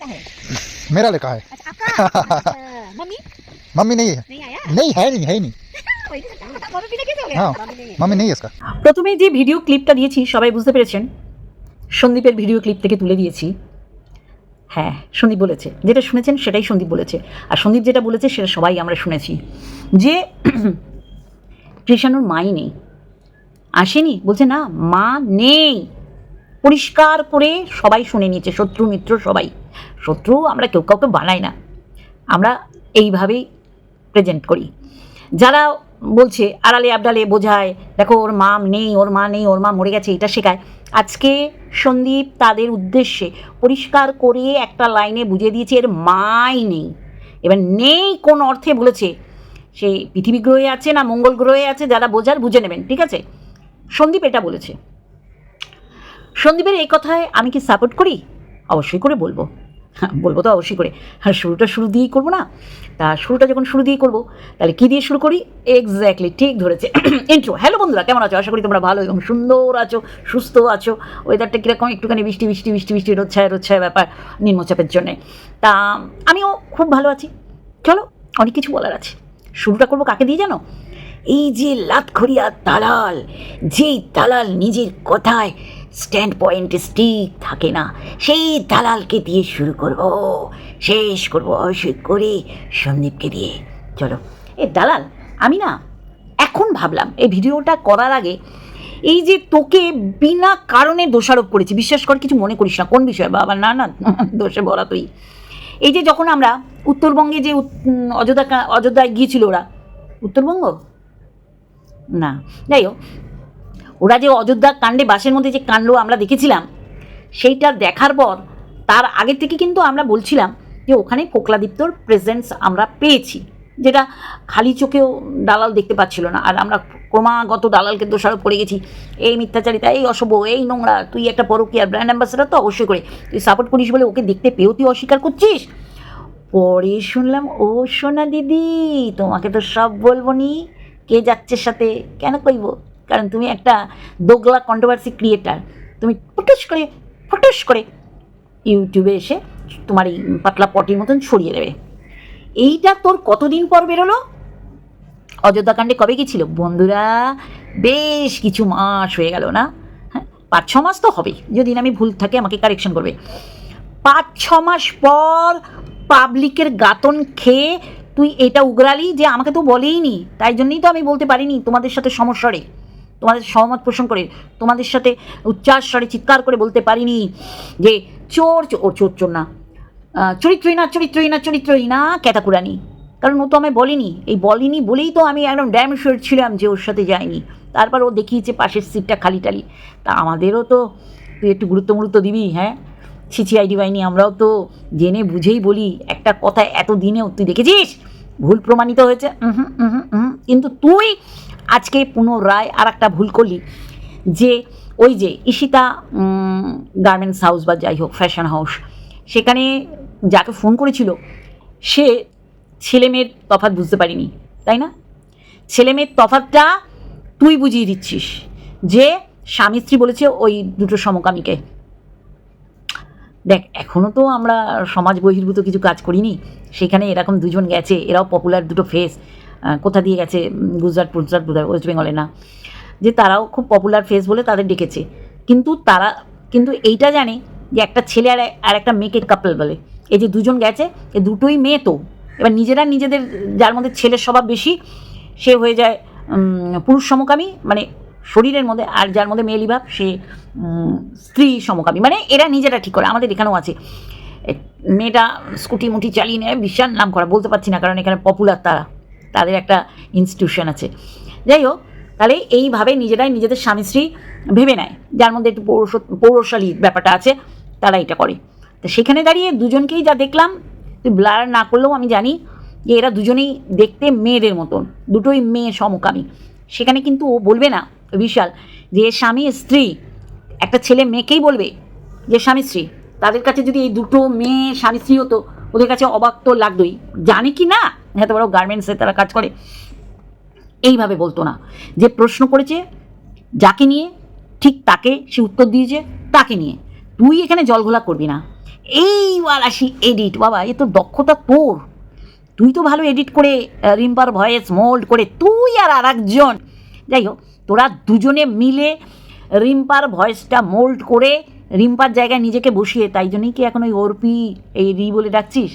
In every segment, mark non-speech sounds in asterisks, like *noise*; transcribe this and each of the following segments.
आपका है मेरा लिखा है अच्छा आपका अच्छा, मम्मी मम्मी नहीं है नहीं आया नहीं है नहीं है *laughs* नहीं कोई नहीं सकता मम्मी पीछे कैसे हो गया हाँ मम्मी नहीं है मम्मी नहीं है इसका প্রথমে যে ভিডিও ক্লিপটা দিয়েছি সবাই বুঝতে পেরেছেন সন্দীপের ভিডিও ক্লিপ থেকে তুলে দিয়েছি হ্যাঁ সন্দীপ বলেছে যেটা শুনেছেন সেটাই সন্দীপ বলেছে আর সন্দীপ যেটা বলেছে সেটা সবাই আমরা শুনেছি যে *clears throat* কৃষাণুর মাই নেই আসেনি বলছে না মা নেই পরিষ্কার করে সবাই শুনে নিয়েছে, শত্রু, মিত্র সবাই। শত্রু আমরা কেউ কাউকে বানাই না। আমরা এইভাবেই প্রেজেন্ট করি। যারা বলছে, আড়ালে আবডালে বোঝায়, দেখো ওর মা নেই, ওর মা নেই, ওর মা মরে গেছে, এটা শেখায়। আজকে সন্দীপ তাদের উদ্দেশ্যে পরিষ্কার করে একটা লাইনে বুঝিয়ে দিয়েছে, এর মাই নেই। এবার নেই কোন অর্থে বলেছে, সে পৃথিবী গ্রহে আছে না মঙ্গল গ্রহে আছে, যারা বোঝার বুঝে নেবেন, ঠিক আছে? সন্দীপ এটা বলেছে। সন্দীপের এই কথায় আমি কি সাপোর্ট করি? অবশ্যই করে বলব। হ্যাঁ, বলব তো অবশ্যই করে। হ্যাঁ শুরুটা শুরু দিয়েই করব না? তা শুরুটা যখন শুরু দিয়েই করব তাহলে কী দিয়ে শুরু করি? এক্স্যাক্টলি ঠিক ধরেছে। *clears throat* ইন্ট্রো হ্যালো বন্ধুরা কেমন আছো? আশা করি তোমরা ভালো এবং সুন্দর আছো সুস্থ আছো। ওয়েদারটা কীরকম? একটুখানি বৃষ্টি বৃষ্টি বৃষ্টি বৃষ্টি রোচ্ছায় রোচ্ছায় ব্যাপার নিম্নচাপের জন্যে। তা আমিও খুব ভালো আছি। চলো অনেক কিছু বলার আছে। শুরুটা করব কাকে দিয়ে জানো? এই যে লাতখড়িয়া দালাল যেই দালাল নিজের কথায় স্ট্যান্ড পয়েন্টে স্টিক থাকে না। সেই দালালকে দিয়ে শুরু করব। শেষ করব অবশ্যই করে সন্দীপকে দিয়ে। চলো। এ দালাল, আমি না এখন ভাবলাম, এই ভিডিওটা করার আগে এই যে তোকে বিনা কারণে দোষারোপ করেছি, বিশ্বাস কর, কিছু মনে করিস না, কোন বিষয় বাবা? না না, *laughs* দোষে বলা তুই। এই যে যখন আমরা উত্তরবঙ্গে যে অযোধ্যা অযোধ্যায় গিয়েছিল ওরা, উত্তরবঙ্গ? না। যাই হোক ওরা যে অযোধ্যা কাণ্ডে বাসের মধ্যে যে কাণ্ড আমরা দেখেছিলাম, সেইটা দেখার পর তার আগে থেকে কিন্তু আমরা বলছিলাম যে ওখানে কোকলাদীপ্তর প্রেজেন্স আমরা পেয়েছি, যেটা খালি চোখেও দালাল দেখতে পাচ্ছিল না। আর আমরা ক্রমাগত দালালকে দোষারোপ করে গেছি, এই মিথ্যাচারিতা, এই অশুভ, এই নোংরা, তুই একটা পরকীয়ার ব্র্যান্ড অ্যাম্বাসেডার তো অবশ্যই করে, তুই সাপোর্ট করিস বলে ওকে দেখতে পেয়েও তুই অস্বীকার করছিস? পরে শুনলাম, ও সোনা দিদি, তোমাকে তো সব বলব নি, কে যাচ্ছে সাথে, কেন কইব? কারণ তুমি একটা দোগলা কন্ট্রোভার্সি ক্রিয়েটার তুমি ফুটুস করে ফুটুস করে ইউটিউবে এসে তোমার এই পাতলা পটির মতন ছড়িয়ে দেবে। এইটা তোর কতদিন পর বেরোলো? অযোধ্যাকাণ্ডে কবে গেছিল? বন্ধুরা, বেশ কিছু মাস হয়ে গেল না? হ্যাঁ পাঁচ ছ মাস তো হবে যদি আমি ভুল থাকে, আমাকে কারেকশন করবে। পাঁচ ছ মাস পর পাবলিকের গাতন খেয়ে তুই এটা উগরালি যে আমাকে তো বলেই নি তাই জন্যই তো আমি বলতে পারিনি তোমাদের সাথে সমস্যা রে। তোমাদের সহমত পোষণ করে, তোমাদের সাথে উচ্চার স্বরে চিৎকার করে বলতে পারিনি যে চোর ও চোর চোর না। চরিত্রই না চরিত্রই না চরিত্রই না, ক্যাটাকুরানি। কারণ ও তো আমায় বলেনি। এই বলিনি বলেই তো আমি একদম ড্যাম শিওর ছিলাম যে ওর সাথে যাইনি তারপর ও দেখিয়েছে পাশের সিটটা খালি টালি তা আমাদেরও তো তুই একটু গুরুত্ব মুরুত্ব দিবি হ্যাঁ? ছিছি আইডি বাইনি আমরাও তো জেনে বুঝেই বলি, একটা কথা এত দিনেও তুই দেখেছিস? ভুল প্রমাণিত হয়েছে। কিন্তু তুই আজকে পুনরায় আর একটা ভুল করলি, যে ওই যে ঈশিতা গার্মেন্টস হাউস বা যাই হোক ফ্যাশন হাউস সেখানে যাকে ফোন করেছিল, সে ছেলে মেয়ের তফাৎ বুঝতে পারিনি, তাই না? ছেলে মেয়ের তফাৎটা তুই বুঝিয়ে দিচ্ছিস, যে স্বামী স্ত্রী বলেছে ওই দুটো সমকামীকে। দেখ এখনও তো আমরা সমাজ বহির্ভূত কিছু কাজ করিনি, সেখানে এরকম দুজন গেছে, এরাও পপুলার দুটো ফেস কোথা দিয়ে গেছে গুজরাট গুজরাট বোধহয় ওয়েস্ট বেঙ্গলে না, যে তারাও খুব পপুলার ফেস বলে তাদের ডেকেছে। কিন্তু তারা, কিন্তু এইটা জানে যে একটা ছেলে আর আর একটা মেয়েকে কাপল বলে। এই যে দুজন গেছে, এ দুটোই মেয়ে তো। এবার নিজেরা নিজেদের, যার মধ্যে ছেলের স্বভাব বেশি, সে হয়ে যায় পুরুষ সমকামী মানে শরীরের মধ্যে, আর যার মধ্যে মেয়েলি ভাব সে স্ত্রী সমকামী। মানে এরা নিজেরা ঠিক করে, আমাদের এখানেও আছে। মেয়েটা স্কুটি মুটি চালিয়ে নেয়, বিশাল নাম করা বলতে পারছি না, কারণ এখানে পপুলার তারা। তাদের একটা ইনস্টিটিউশন আছে। যাই হোক, তাহলে এইভাবে নিজেরাই নিজেদের স্বামী স্ত্রী ভেবে নেয়। যার মধ্যে একটু পৌরষ পৌরশালী ব্যাপারটা আছে, তারা এটা করে। তো সেখানে দাঁড়িয়ে দুজনকেই যা দেখলাম, ব্লার না করলেও আমি জানি যে এরা দুজনেই দেখতে মেয়েদের মতন, দুটোই মেয়ে সমকামী। সেখানে কিন্তু ও বলবে না, বিশাল, যে স্বামী স্ত্রী, একটা ছেলে মেয়েকেই বলবে যে স্বামী স্ত্রী। তাদের কাছে যদি এই দুটো মেয়ে স্বামী স্ত্রী হতো, ওদের কাছে অবাক তো লাগতোই। জানে কি না? হয়তো বড় গার্মেন্টসে তারা কাজ করে। এইভাবে বলতো না। যে প্রশ্ন করেছে, যাকে নিয়ে, ঠিক তাকে সে উত্তর দিয়েছে, তাকে নিয়ে। তুই এখানে জলঘোলা করবি না। এইবার আসি এডিট বাবা, এ তো দক্ষতা তোর। তুই তো ভালো এডিট করে রিম্পার ভয়েস মোল্ড করে, তুই আর আর একজন যাই হোক, তোরা দুজনে মিলে রিম্পার ভয়েসটা মোল্ড করে, রিম্পার জায়গায় নিজেকে বসিয়ে, তাই জন্যই কি এখন ওই অর্পি, এই রি বলে ডাকছিস?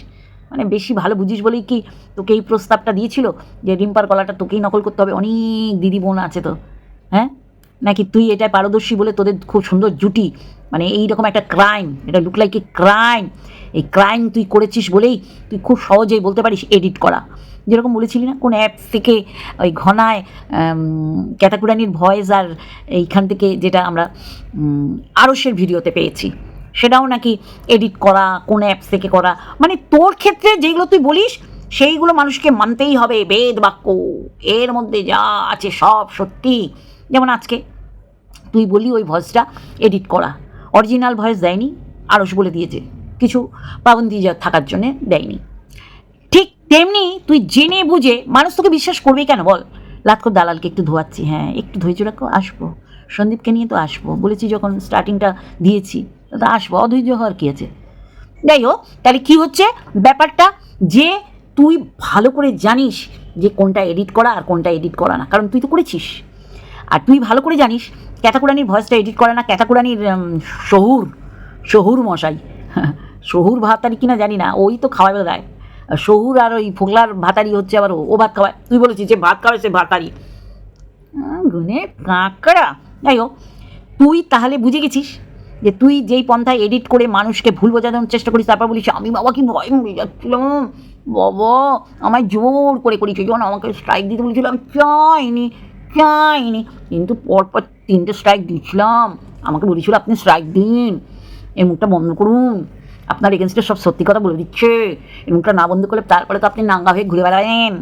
মানে বেশি ভালো বুঝিস বলেই কি তোকে এই প্রস্তাবটা দিয়েছিল যে রিম্পার গলাটা তোকেই নকল করতে হবে? অনেক দিদি বোন আছে তো। হ্যাঁ? নাকি তুই এটা পারদর্শী বলে তোদের খুব সুন্দর জুটি? মানে এইরকম একটা ক্রাইম এটা লুক লাইক এ ক্রাইম এই ক্রাইম তুই করেছিস বলেই তুই খুব সহজেই বলতে পারিস এডিট করা। যেরকম বলেছিলি না, কোন অ্যাপ থেকে ওই ঘনায় ক্যাটাকুরানির ভয়েস আর এইখান থেকে যেটা আমরা আরসের ভিডিওতে পেয়েছি। সেটাও নাকি এডিট করা, কোন অ্যাপস থেকে করা। মানে তোর ক্ষেত্রে যেগুলো তুই বলিস, সেইগুলো মানুষকে মানতেই হবে, বেদ বাক্য। এর মধ্যে যা আছে সব সত্যি। যেমন আজকে তুই বলি ওই ভয়েসটা এডিট করা। অরিজিনাল ভয়েস দেয়নি, আরস বলে দিয়েছে। কিছু পাবন্দি থাকার জন্যে দেয়নি। ঠিক তেমনি তুই জেনে বুঝে মানুষ তোকে বিশ্বাস করবে কেন বল? লাতকর দালালকে একটু ধোয়াচ্ছি হ্যাঁ একটু ধৈর্য রাখো, আসব। সন্দীপকে নিয়ে তো আসব। বলেছি যখন স্টার্টিংটা দিয়েছি তো আসব। অধৈর্য হওয়ার কী আছে? যাই হোক তাহলে কী হচ্ছে? ব্যাপারটা যে তুই ভালো করে জানিস যে কোনটা এডিট করা আর কোনটা এডিট করা না কারণ তুই তো করেছিস। আর তুই ভালো করে জানিস ক্যাটাকুরানির ভয়েসটা এডিট করে না ক্যাটাকুরানির উম, শহুর শহুর মশাই। *laughs* শহুর ভাতারি কিনা জানি না ওই তো খাওয়াবে দেয় শহুর আর ওই ফোকলার ভাতারি হচ্ছে আবার ও- ভাত খাওয়ায়। তুই বলেছিস যে ভাত খাওয়ায় সে ভাতারি। গুনে কাঁকড়া। যাই হোক, তুই তাহলে বুঝে গেছিস যে তুই যেই পন্থায় এডিট করে মানুষকে ভুল বোঝানোর চেষ্টা করিস, তারপর বলিস, আমি বাবা কি ভয় মরে যাচ্ছিলাম। বাবা, আমায় জোর করে করিস। যখন আমাকে স্ট্রাইক দিতে বলেছিল। আমি চাইনি চাইনি। কিন্তু পরপর তিনটে স্ট্রাইক দিয়েছিলাম। আমাকে বলেছিল, আপনি স্ট্রাইক দিন। এই মুখটা বন্ধ করুন। আপনার এগেনস্টে সব সত্যি কথা বলে দিচ্ছে। এই মুখটা না বন্ধ করলে তারপরে তো আপনি নাঙ্গা হয়ে ঘুরে বেড়াবেন।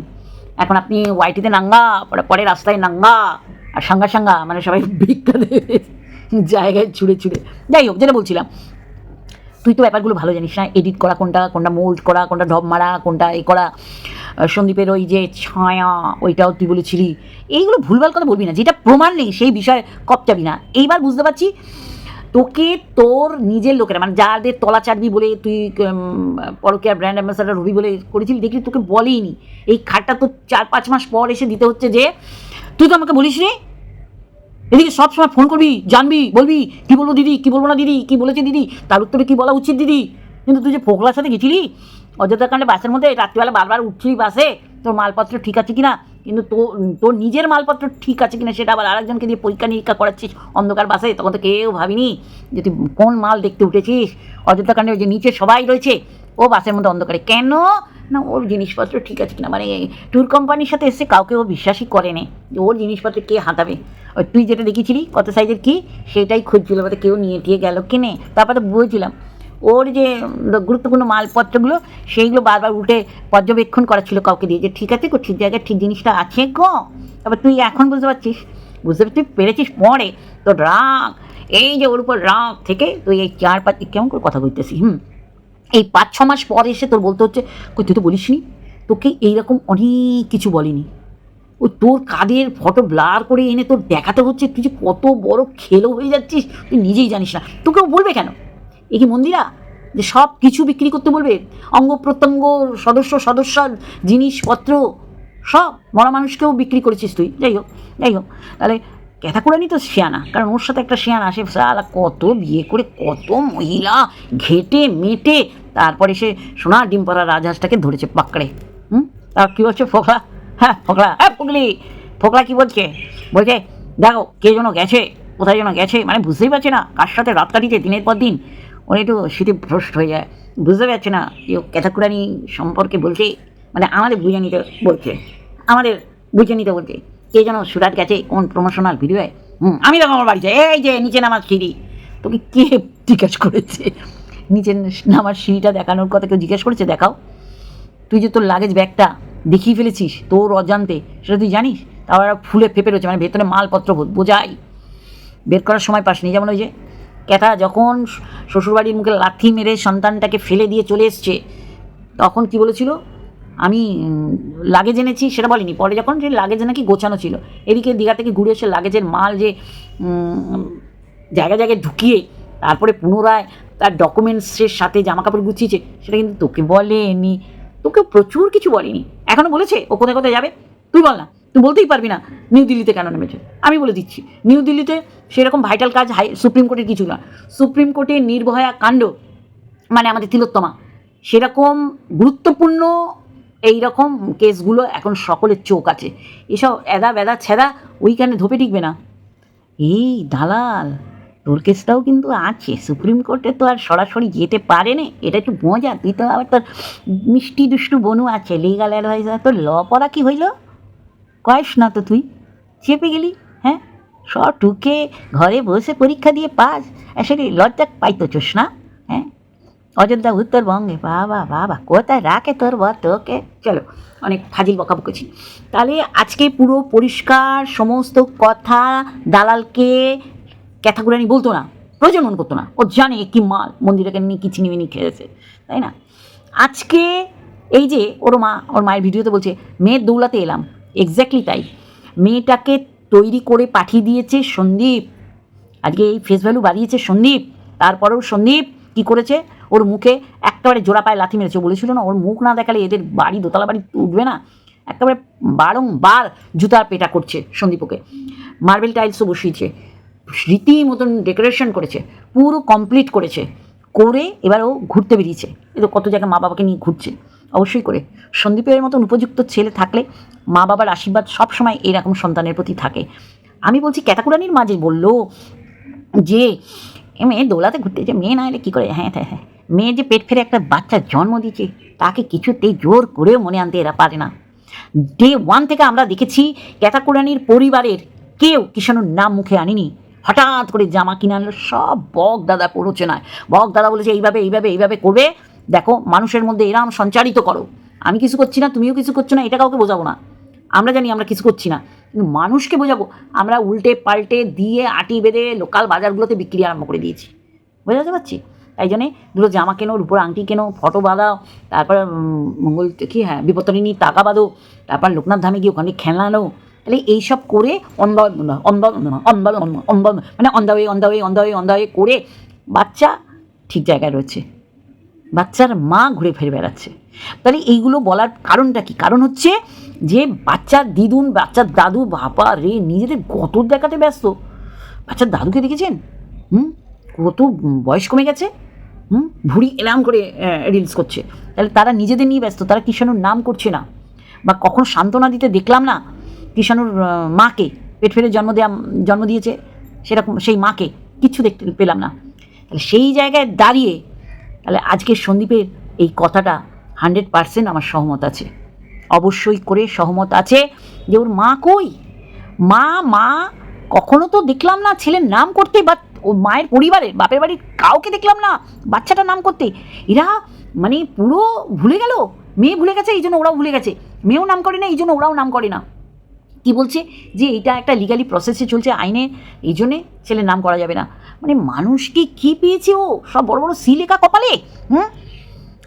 এখন আপনি ওয়াইটিতে নাঙ্গা পরে পরে রাস্তায় নাঙ্গা। আর সাঙ্গা সাঙ্গা মানে সবাই ভিক্ষা জায়গায় ছুঁড়ে ছুঁড়ে। যাই হোক, যেটা বলছিলাম, তুই তো ব্যাপারগুলো ভালো জানিস না। এডিট করা কোনটা কোনটা মোল্ড করা, কোনটা ঢপ মারা, কোনটা এ করা। সন্দীপের ওই যে ছায়া, ওইটাও তুই বলেছিলি। এইগুলো ভুলভাল কথা বলবি না। যেটা প্রমাণ নেই, সেই বিষয়ে কপচাবি না। এইবার বুঝতে পারছি, তোকে তোর নিজের লোকেরা মানে যাদের তলা চাটবি বলে তুই পরকিয়ার ব্র্যান্ড অ্যাম্বাসাডার হবি বলে করেছিলি, দেখলি তোকে বলেইনি। এই খাটটা তো চার পাঁচ মাস পর এসে দিতে হচ্ছে যে তুই তো আমাকে বলিস নি? এদিকে সবসময় ফোন করবি, জানবি, বলবি, কি বলব দিদি, কি বলব না দিদি, কি বলেছে দিদি, তার উত্তরে কি বলা উচিত দিদি? কিন্তু তুই যে ফোকলার সাথে গেছিলি, অযোধ্যা কাণ্ডে বাসের মধ্যে রাত্রিবেলা বারবার উঠছিলি বাসে, তোর মালপত্র ঠিক আছে কিনা? কিন্তু তোর তোর নিজের মালপত্র ঠিক আছে কিনা সেটা আবার আরেকজনকে দিয়ে পরীক্ষা নিরীক্ষা করাচ্ছিস অন্ধকার বাসে, তখন তো কেউ ভাবিনি যে তুই কোন মাল দেখতে উঠেছিস? অযোধ্যা কাণ্ডে ওই যে নিচে সবাই রয়েছে ও বাসের মধ্যে অন্ধকারে। কেন? না, ওর জিনিসপত্র ঠিক আছে কিনা? মানে ট্যুর কোম্পানির সাথে এসে কাউকে ও বিশ্বাসই করে নে যে ওর জিনিসপত্র কে হাতাবে। ওই তুই যেটা দেখেছিলি কত সাইজের কী? সেটাই খুঁজছিল, বলতে কেউ নিয়ে টিয়ে গেল কিনে তারপর তো বুঝছিলাম ওর যে গুরুত্বপূর্ণ মালপত্রগুলো, সেইগুলো বারবার উল্টে পর্যবেক্ষণ করা ছিল কাউকে দিয়ে যে, ঠিক আছে গো, ঠিক জায়গায় ঠিক জিনিসটা আছে গো। তারপর তুই এখন বুঝতে পারছিস, বুঝতে তুই পেরেছিস পরে। তোর রাগ, এই যে ওর উপর রাগ থেকে তুই এই চার পাঁচ কেমন করে কথা বলতেছিস, হুম? এই পাঁচ, ছ মাস পর এসে তোর বলতে হচ্ছে, কই, তুই তো বলিস নি তোকে এইরকম অনেক কিছু বলিনি। ও তোর কাদের ফটো ব্লার করে এনে তোর দেখাতে হচ্ছে, তুই যে কত বড় খেলো হয়ে যাচ্ছিস, তুই নিজেই জানিস না। তোকে ও বলবে কেন? এ কি মন্দিরা? যে সব কিছু বিক্রি করতে বলবে? অঙ্গ প্রত্যঙ্গ, সদস্য সদস্য জিনিসপত্র, সব মরা মানুষকেও বিক্রি করেছিস তুই। যাই হোক যাই হোক, তাহলে ক্যাথাকুরানি তো শিয়ানা, কারণ ওর সাথে একটা শিয়ানা আসে সালা কত বিয়ে করে, কত মহিলা, ঘেটে, মেটে তারপরে সে সোনার ডিম পাড়া রাজহাঁসটাকে ধরেছে পাকড়ে। হুম? আর কী বলছে ফোকলা হ্যাঁ ফোকলা হ্যাঁ ফুকলি ফোকলা কী বলছে? বলছে, দেখো, কে যেন গেছে, কোথায় যেন গেছে মানে বুঝতেই পারছে না, কার সাথে রাত কাটিয়েছে দিনের পর দিন। ওর একটু স্মৃতিভ্রষ্ট হয়ে যায়, বুঝতে পারছে না ও ক্যাথাকুরানি সম্পর্কে বলছে মানে আমাদের বুঝে নিতে বলছে, আমাদের বুঝে নিতে বলছে, কে যেন সুরাট গেছে কোন প্রমোশনাল ভিডিওয়ে হুম, আমি দেখো আমার বাড়িতে, এই যে নিচে নামার সিঁড়ি তোকে কে জিজ্ঞেস করেছে? নিচে নামার সিঁড়িটা দেখানোর কথা কেউ জিজ্ঞেস করেছে? দেখাও। তুই যে তোর লাগেজ ব্যাগটা দেখিয়ে ফেলেছিস তোর অজান্তে সেটা তুই জানিস? তারপর ফুলে ফেপে রয়েছে মানে ভেতরে মালপত্র বোঝাই। বের করার সময় পাসনি যেমন ওই যে ক্যাটা যখন শ্বশুরবাড়ির মুখে লাথি মেরে সন্তানটাকে ফেলে দিয়ে চলে এসছে তখন কি বলেছিল? আমি লাগেজ এনেছি সেটা বলিনি। পরে যখন যে লাগেজ নাকি গোছানো ছিল এদিকে দীঘা থেকে ঘুরে এসে লাগেজের মাল যে উম, জায়গায় জায়গায় ঢুকিয়ে তারপরে পুনরায় তার ডকুমেন্টসের সাথে জামা কাপড় গুছিয়েছে, সেটা কিন্তু তোকে বলেনি। তোকে প্রচুর কিছু বলেনি। এখনও বলেছে, ও কোথায় কোথায় যাবে? তুই বল না, তুই বলতেই পারবি না নিউ দিল্লিতে কেন নেমেছে। আমি বলে দিচ্ছি, নিউ দিল্লিতে সেরকম ভাইটাল কাজ হাই, সুপ্রিম কোর্টের কিছু না। সুপ্রিম কোর্টের নির্ভয়া কাণ্ড মানে আমাদের তিলোত্তমা, সেরকম গুরুত্বপূর্ণ এই রকম কেসগুলো এখন সকলের চোখ আছে। এসব এদা বেদা ছেদা ওইখানে ধোপে টিকবে না। এই দালাল। তোর কেসটাও কিন্তু আছে। সুপ্রিম কোর্টে তো আর সরাসরি যেতে পারে না এটা একটু মজা, তুই তো আবার তোর মিষ্টি দুষ্টু বনু আছে লিগাল অ্যাডভাইজার তোর ল পড়া কি হইল? কয়েস না তো তুই। চেপে গেলি হ্যাঁ? সব টুকে ঘরে বসে পরীক্ষা দিয়ে পাস। আসলে লজ্জা পাইতো চোস না হ্যাঁ? অযোধ্যা উত্তরবঙ্গে, বাবা বাবা, কোথায় রাখে তোর বর তোকে? চলো, অনেক ফাজিল বকাবকেছি তাহলে আজকে পুরো পরিষ্কার, সমস্ত কথা, দালালকে ক্যাথাগুরানি বলতো না, প্রয়োজন মনে করতো না। ও জানে কি মাল মন্দিরকে নিয়ে কি চিনিমিনি খেয়েছে, তাই না? আজকে এই যে ওর মা, ওর মায়ের ভিডিওতে বলছে, মেয়ের দৌলাতে এলাম। এক্স্যাক্টলি তাই। মেয়েটাকে তৈরি করে পাঠিয়ে দিয়েছে সন্দীপ। আজকে এই ফেস ভ্যালু বাড়িয়েছে সন্দীপ। তারপরেও সন্দীপ কি করেছে? ওর মুখে একেবারে জোড়া পায়ে লাথি মেরেছে। বলেছিল না, ওর মুখ না দেখালে এদের বাড়ি, দোতলা বাড়ি উঠবে না। একেবারে বারংবার জুতার পেটা করছে সন্দীপকে। মার্বেল টাইলসও বসিয়েছে। রীতি মতন ডেকোরেশন করেছে, পুরো কমপ্লিট করেছে, করে এবার ও ঘুরতে বেরিয়েছে। এ তো কত জায়গায় মা বাবাকে নিয়ে ঘুরছে। অবশ্যই করে। সন্দীপের মতন উপযুক্ত ছেলে থাকলে মা বাবার আশীর্বাদ সবসময় এরকম সন্তানের প্রতি থাকে। আমি বলছি ক্যাতাকুরানির মাঝে বলল যে মেয়ে দোলাতে ঘুরতে যে, মেয়ে না এলে কী করে? হ্যাঁ হ্যাঁ হ্যাঁ। মেয়ে যে পেট ফেরে একটা বাচ্চা জন্ম দিয়েছে, তাকে কিছুতেই জোর করেও মনে আনতে এরা পারে না। ডে ওয়ান থেকে আমরা দেখেছি ক্যাতাকুরানির পরিবারের কেউ কিষাণুর নাম মুখে আনিনি। হঠাৎ করে জামা কিনে আনলো, সব বক দাদা না বক দাদা বলেছে, এইভাবে এইভাবে এইভাবে করবে। দেখো, মানুষের মধ্যে এরাম সঞ্চারিত করো। আমি কিছু করছি না, তুমিও কিছু করছ না, এটা কাউকে বোঝাবো না। আমরা জানি আমরা কিছু করছি না, কিন্তু মানুষকে বোঝাবো। আমরা উল্টে পাল্টে দিয়ে আটি বেঁধে লোকাল বাজারগুলোতে বিক্রি আরম্ভ করে দিয়েছি। বোঝাতে পারছি? তাই জন্যে দুটো জামা কেনো উপর আংটি কেনো, ফটো বাঁধাও তারপর মঙ্গল, কি হ্যাঁ বিপত্তরিনী টাকা বাঁধো, তারপর লোকনাথ ধামে গিয়ে ওখানে খেলনা তাহলে এইসব করে মানে অন্ধ হয়ে অন্ধ হয়ে অন্ধ হয়ে অন্ধ হয়ে করে বাচ্চা ঠিক জায়গায় রয়েছে। বাচ্চার মা ঘুরে ফিরে বেড়াচ্ছে। তাহলে এইগুলো বলার কারণটা কি? কারণ হচ্ছে যে বাচ্চার দিদুন বাচ্চার দাদু, বাবা, রে, নিজেদের গত দেখাতে ব্যস্ত। বাচ্চার দাদুকে দেখেছেন? হুম? কত বয়স কমে গেছে? হুম? ভুড়ি এলাম করে রিলস করছে। তাহলে তারা নিজেদের নিয়ে ব্যস্ত, তারা কিষাণুর নাম করছে না? বা কখনো সান্ত্বনা দিতে দেখলাম না? কিষাণুর মাকে পেট ফেলে জন্ম দেওয়া জন্ম দিয়েছে, সেরকম সেই মাকে কিচ্ছু দেখতে পেলাম না। তাহলে সেই জায়গায় দাঁড়িয়ে তাহলে আজকের সন্দীপের এই কথাটা হান্ড্রেড পারসেন্ট আমার সহমত আছে। অবশ্যই করে সহমত আছে যে ওর মা কই? মা মা কখনো তো দেখলাম না ছেলের নাম করতে বা ও মায়ের পরিবারের, বাপের বাড়ির কাউকে দেখলাম না বাচ্চাটার নাম করতে। এরা মানে পুরো ভুলে গেল। মেয়ে ভুলে গেছে, এই জন্য ওরাও ভুলে গেছে। মেয়েও নাম করে না, এই জন্য ওরাও নাম করে না। কি বলছে? যে এটা একটা লিগালি প্রসেসে চলছে আইনে, এই জন্যে ছেলের নাম করা যাবে না। মানে মানুষকে কি পেয়েছে ও? সব বড় বড় সি লেখা কপালে? হুম?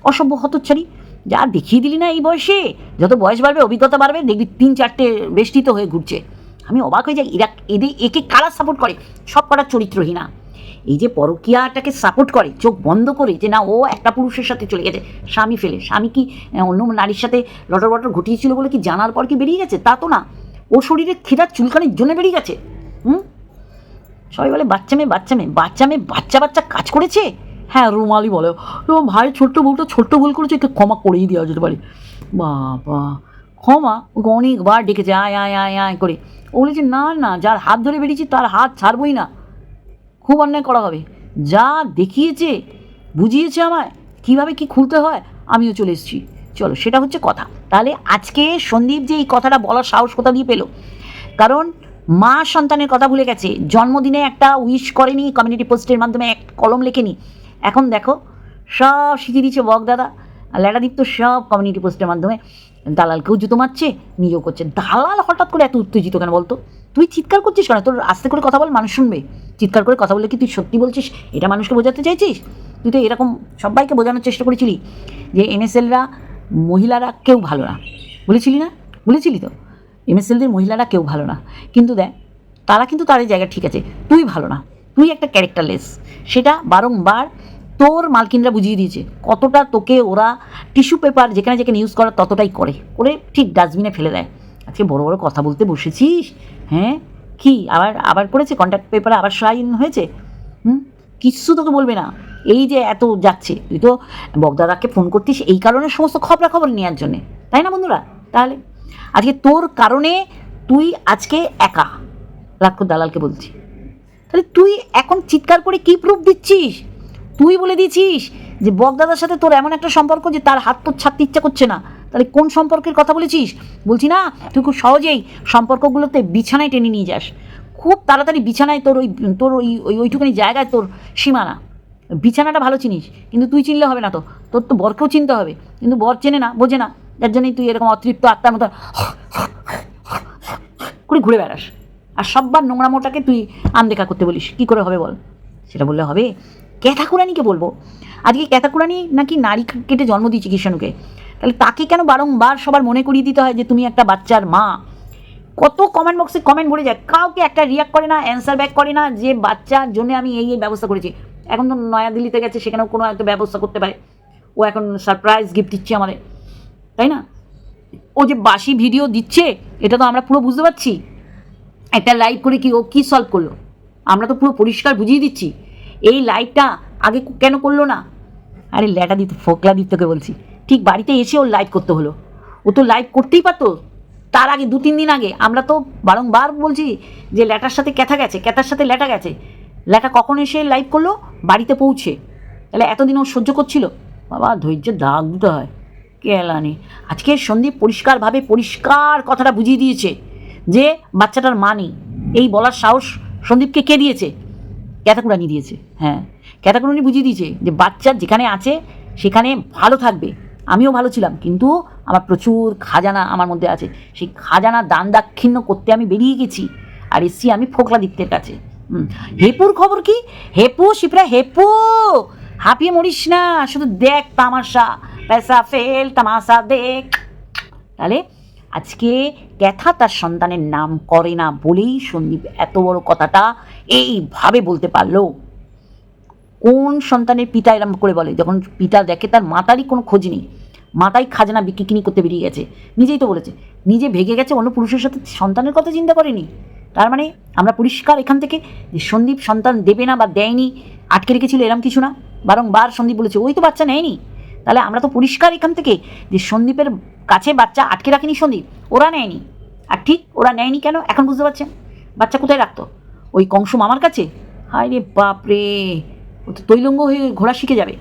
অসভ্য হতচ্ছাড়ি। যা দেখিয়ে দিলি না এই বয়সে, যত বয়স বাড়বে, অভিজ্ঞতা বাড়বে, দেখবি তিন চারটে বেষ্টিত হয়ে ঘুরছে। আমি অবাক হয়ে যাই, এরা এদের একে কারা সাপোর্ট করে? সব করা চরিত্রহীনা। এই যে পরকীয়াটাকে সাপোর্ট করে, চোখ বন্ধ করে যে না, ও একটা পুরুষের সাথে চলে গেছে, স্বামী ফেলে। স্বামী কি অন্য নারীর সাথে লটর বটর ঘটিয়েছিল বলে কি জানার পর কি বেরিয়ে গেছে? তা তো না। ও শরীরে খিদার চুলকানির জন্য বেরিয়ে গেছে। হুম? সবাই বলে, বাচ্চা মেয়ে বাচ্চা মেয়ে বাচ্চা মেয়ে, বাচ্চা বাচ্চা কাজ করেছে? হ্যাঁ রুমালি বলে। ও ভাই ছোট্ট বউটা ছোট্ট ভুল করেছে, একটু ক্ষমা করেই দেওয়া যেতে পারে বাবা, ক্ষমা, ওকে অনেকবার ডেকেছে, আয় আয় আয় আয় করে। ও বলেছে, না না, যার হাত ধরে বেরিয়েছি, তার হাত ছাড়বই না। খুব অন্যায় করা হবে। যা দেখিয়েছে, বুঝিয়েছে আমায়, কীভাবে কি খুলতে হয়, আমিও চলে এসেছি। চলো, সেটা হচ্ছে কথা। তাহলে আজকে সন্দীপ যে এই কথাটা বলার সাহস কোথা দিয়ে পেল? কারণ মা সন্তানের কথা ভুলে গেছে। জন্মদিনে একটা উইশ করেনি কমিউনিটি পোস্টের মাধ্যমে এক কলম লেখেনি। এখন দেখো, সব শিখিয়ে দিচ্ছে বক দাদা। ল্যাডাদীপ তো সব কমিউনিটি পোস্টের মাধ্যমে দালালকেও জুতো মারছে, নিজেও করছে। দালাল হঠাৎ করে এত উত্তেজিত কেন বলতো? তুই চিৎকার করছিস কেন? তোর আস্তে করে কথা বল, মানুষ শুনবে। চিৎকার করে কথা বললে কি তুই সত্যি বলছিস? এটা মানুষকে বোঝাতে চাইছিস? তুই তো এরকম সবাইকে বোঝানোর চেষ্টা করেছিলি যে এনএসএলরা মহিলারা কেউ ভালো না। বলেছিলি না? বলেছিলি তো? এমএসএলদের মহিলারা কেউ ভালো না। কিন্তু দেখ, তারা কিন্তু তাদের জায়গা ঠিক আছে। তুই ভালো না। তুই একটা ক্যারেক্টারলেস সেটা বারংবার তোর মালকিনরা বুঝিয়ে দিয়েছে। কতটা তোকে ওরা টিস্যু পেপার যেখানে যেখানে ইউজ করার ততটাই করে। করে ঠিক ডাস্টবিনে ফেলে দেয়। আজকে বড় বড় কথা বলতে বসেছিস? হ্যাঁ? কি? আবার আবার করেছে? কন্ট্যাক্ট পেপারে আবার সাইন হয়েছে? হুম? কিচ্ছু তোকে বলবে না। এই যে এত যাচ্ছে, তুই তো বগদাদাকে ফোন করতিস, এই কারণে সমস্ত খবরাখবর নেওয়ার জন্যে। তাই না বন্ধুরা? তাহলে আজকে তোর কারণে তুই আজকে একা লাক্ষ দালালকে বলছি। তাহলে তুই এখন চিৎকার করে কি প্রুফ দিচ্ছিস? তুই বলে দিয়েছিস যে বগদাদার সাথে তোর এমন একটা সম্পর্ক যে তার হাত তোর ছাড়তে ইচ্ছা করছে না। তাহলে কোন সম্পর্কের কথা বলেছিস? বলছি না, তুই খুব সহজেই সম্পর্কগুলোতে বিছানায় টেনে নিয়ে যাস। খুব তাড়াতাড়ি বিছানায় তোর ওই তোর ওই ওই, ওইটুখানি জায়গায় তোর সীমানা। বিছানাটা ভালো চিনিস, কিন্তু তুই চিনলে হবে না তো। তোর তো বরকেও চিনতে হবে। কিন্তু বর চেনে না, বোঝে না। যার জন্যই তুই এরকম অতৃপ্ত আত্মার মতো করে ঘুরে বেড়াস। আর সববার নোংরা মোটাকে তুই আনদেখা করতে বলিস। কি করে হবে বল? সেটা বললে হবে, ক্যাথাকুরানিকে বলব। আজকে ক্যাথাকুরানি নাকি নারী কেটে জন্ম দিয়েছে কৃষ্ণকে তাহলে তাকে কেন বারংবার সবার মনে করিয়ে দিতে হয় যে তুমি একটা বাচ্চার মা? কত কমেন্ট বক্সে কমেন্ট ভরে যায়। কাউকে একটা রিয়াক্ট করে না অ্যান্সার ব্যাক করে না যে বাচ্চার জন্য আমি এই এই ব্যবস্থা করেছি। এখন তো নয়াদিল্লিতে গেছে, সেখানেও কোনো একটা ব্যবস্থা করতে পারে। ও এখন সারপ্রাইজ গিফট দিচ্ছে আমাদের, তাই না? ও যে বাসি ভিডিও দিচ্ছে, এটা তো আমরা পুরো বুঝতে পারছি। একটা লাইভ করে কি ও কী সলভ করল? আমরা তো পুরো পরিষ্কার বুঝিয়ে দিচ্ছি। এই লাইভটা আগে কেন করল না? আরে ল্যাটা দিত, ফোকলা দিতকে বলছি। ঠিক বাড়িতে এসে ওর লাইভ করতে হলো। ও তো লাইভ করতেই পারতো। তার আগে দু তিন দিন আগে আমরা তো বারংবার বলছি যে ল্যাটার সাথে ক্যাথা গেছে, ক্যাথার সাথে ল্যাটা গেছে। ল্যাটা কখন এসে লাইভ করল? বাড়িতে পৌঁছে। তাহলে এতদিন ও সহ্য করছিল? বাবা, ধৈর্যের দাগ দিতে হয়। কেলানি আজকে সন্দীপ পরিষ্কারভাবে পরিষ্কার কথাটা বুঝিয়ে দিয়েছে যে বাচ্চাটার মা নেই। এই বলার সাহস সন্দীপকে কে দিয়েছে? ক্যাতাকুরানি দিয়েছে। হ্যাঁ ক্যাতাকুরানি বুঝিয়ে দিয়েছে যে বাচ্চা যেখানে আছে সেখানে ভালো থাকবে। আমিও ভালো ছিলাম, কিন্তু আমার প্রচুর খাজানা আমার মধ্যে আছে। সেই খাজানা দান দাক্ষিণ্য করতে আমি বেরিয়ে গেছি। আর এসছি আমি ফোকলা দিপ্তের কাছে। হেপুর খবর কি? হেপু, শিপরা, হেপু! হাঁপিয়ে মরিস না, শুধু দেখ তামাশা। পেশা ফেল, তামাশা দেখ। তাহলে আজকে ক্যাথা তার সন্তানের নাম করে না বলেই সন্দীপ এত বড় কথাটা এইভাবে বলতে পারল। কোন সন্তানের পিতা এরম করে বলে? যখন পিতা দেখে তার মাতারই কোনো খোঁজ নেই। মাতাই খাজনা বিক্রি কিনি করতে বেরিয়ে গেছে। নিজেই তো বলেছে। নিজে ভেগে গেছে, অন্য পুরুষের সাথে সন্তানের কথা চিন্তা করেনি। তার মানে আমরা পরিষ্কার এখান থেকে যে সন্দীপ সন্তান দেবে না বা দেয়নি, আটকে রেখেছিল এরম কিছু না। বারংবার সন্দীপ বলেছে, ওই তো বাচ্চা নেয়নি। তাহলে আমরা তো পরিষ্কার এখান থেকে যে সন্দীপের কাছে বাচ্চা আটকে রাখেনি সন্দীপ, ওরা নেয়নি। আর ঠিক ওরা নেয়নি কেন? এখন বুঝতে পারছেন? বাচ্চা কোথায় রাখতো? ওই কংস মামার কাছে? হায় রে বাপরে! ও তো তৈলঙ্গ হয়ে ঘোড়া শিখে যাবে।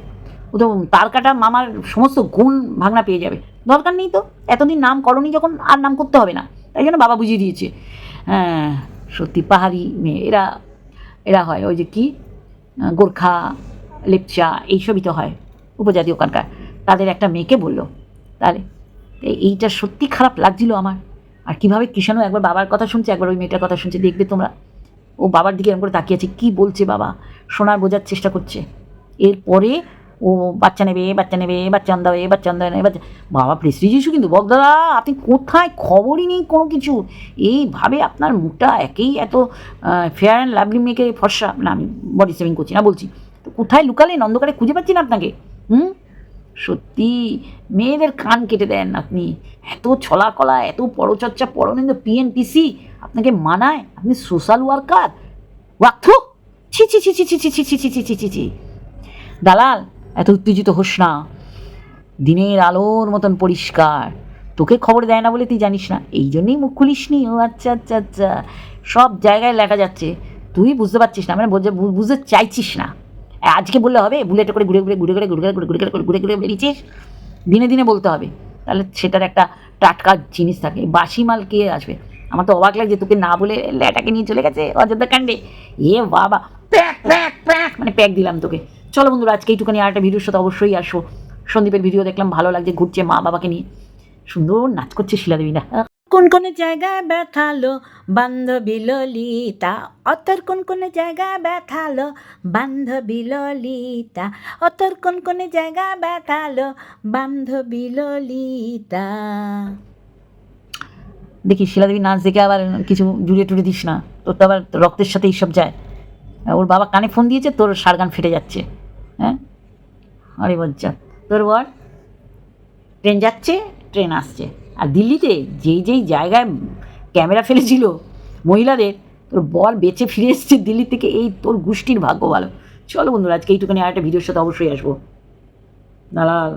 ও তো তার কাটা মামার সমস্ত গুণ ভাঙনা পেয়ে যাবে। দরকার নেই তো। এতদিন নাম করনি যখন আর নাম করতে হবে না। তাই জন্য বাবা বুঝিয়ে দিয়েছে। সত্যি পাহাড়ি মেয়ে। এরা এরা হয়, ওই যে কি? গোর্খা, লেপচা, এইসবই তো হয় উপজাতি ওখানকার। তাদের একটা মেয়েকে বলল, তাহলে এইটা সত্যি খারাপ লাগছিল আমার। আর কীভাবে কিষাণও একবার বাবার কথা শুনছে, একবার ওই মেয়েটার কথা শুনছে, দেখবে তোমরা। ও বাবার দিকে এরকম করে তাকিয়েছে কী বলছে বাবা? শোনার বোঝার চেষ্টা করছে। এরপরে ও বাচ্চা নেবে বাচ্চা নেবে বাচ্চা আন্দাবে বাচ্চা আন্দা নেবে বাচ্চা বাবা প্রেস্টিজ ইস্যু কিন্তু বকদাদা আপনি কোথায় খবরই নেই কোনো কিছু এইভাবে আপনার মুখটা একেই এত ফেয়ার অ্যান্ড লাভলি মেয়েকে ফর্সা না আমি বডি সেভিং করছি না বলছি তো কোথায় লুকালেন অন্ধকারে খুঁজে পাচ্ছি না আপনাকে হুম সত্যি মেয়েদের কান কেটে দেন আপনি এত ছলা কলা এত পরচর্চা পরনিন্দ পিএনপিসি আপনাকে মানায় আপনি সোশ্যাল ওয়ার্কার ওয়াক্থ ছি ছি ছি ছি ছি ছি ছি ছি ছি ছি ছি ছি ছি দালাল এত উত্তেজিত হোস না। দিনের আলোর মতন পরিষ্কার। তোকে খবর দেয় না বলে তুই জানিস না। এই জন্যই মুখ খুলিস নি। ও আচ্ছা আচ্ছা আচ্ছা। সব জায়গায় লেখা যাচ্ছে। তুই বুঝতে পারছিস না। মানে বুঝতে চাইছিস না। আজকে বললে হবে, বুলেটে করে ঘুরে ঘুরে ঘুরে ঘুরে ঘুরে ঘুরে ঘুরে ঘুরে ঘুরে ঘুরে বেরিয়েছিস। দিনে দিনে বলতে হবে। তাহলে সেটার একটা টাটকা জিনিস থাকে। বাসি মাল কে আসবে? আমার তো অবাক লাগছে তোকে না বলে ল্যাটাকে নিয়ে চলে গেছে অযোধ্যা কাণ্ডে। এ বাবা। Pack pack pack. মানে প্যাক দিলাম তোকে। চলো বন্ধুরা আজকে এইটুখানি আর একটা ভিডিওর সাথে অবশ্যই আসো। সন্দীপের ভিডিও দেখলাম ভালো লাগছে ঘুরছে মা বাবাকে নিয়ে। সুন্দর নাচ করছে শিলাদেবী না কোন কোন জায়গায় ব্যথালো বান্ধবী ললিতা? অতর কোন কোন জায়গায় ব্যথালো বান্ধবী ললিতা? অতর কোন কোন জায়গায় ব্যথালো বান্ধবী ললিতা? দেখি শিলাদেবী নাচ দেখে আবার কিছু জুড়ে টুড়ে দিস না। তোর তো আবার রক্তের সাথে এইসব যায়। ওর বাবা কানে ফোন দিয়েছে তোর সারগান ফেটে যাচ্ছে। হ্যাঁ? আরে বজ্জা তোর বল, ট্রেন যাচ্ছে, ট্রেন আসছে। আর দিল্লিতে যেই যেই জায়গায় ক্যামেরা ফেলেছিল মহিলাদের, তোর বল বেঁচে ফিরে এসছে দিল্লি থেকে, এই তোর গোষ্ঠীর ভাগ্য ভালো। চলো বন্ধুরা, আজকে এইটুখানি আর একটা ভিডিওর সাথে অবশ্যই আসব। দালাল